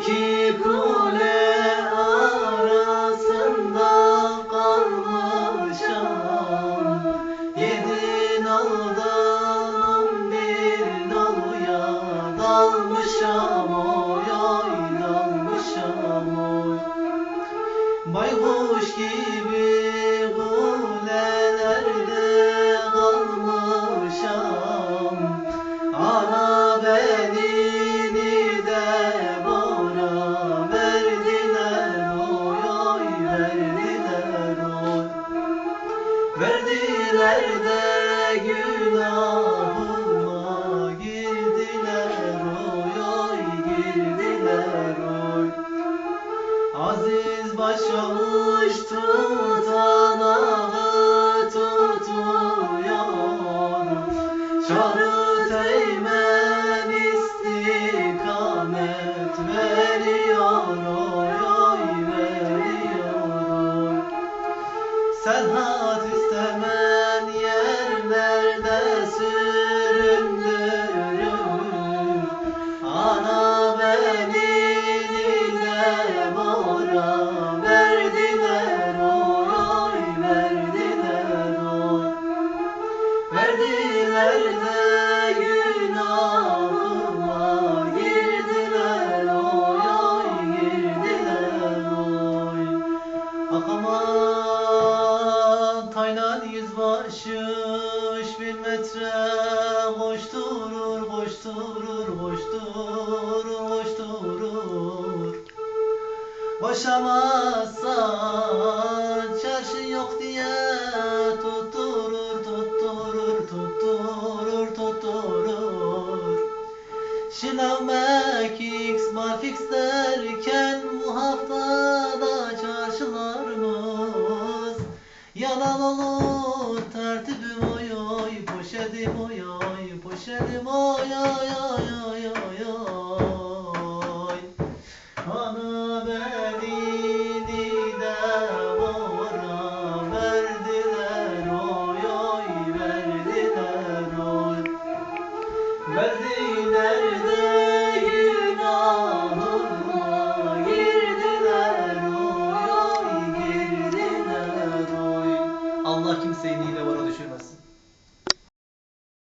que Verdiler de günahıma girdiler oy girdiler oy. Aziz başavuş tutanağı tutuyor. Çarı üç bin metre koşturur koşturur koşturur koşturur Koşamazsan Şınav Mekix Marfix derken bu haftada çarşılarımız. Yalan olur tertibim oy oy poşetim oy oy poşetim oy oy oy oy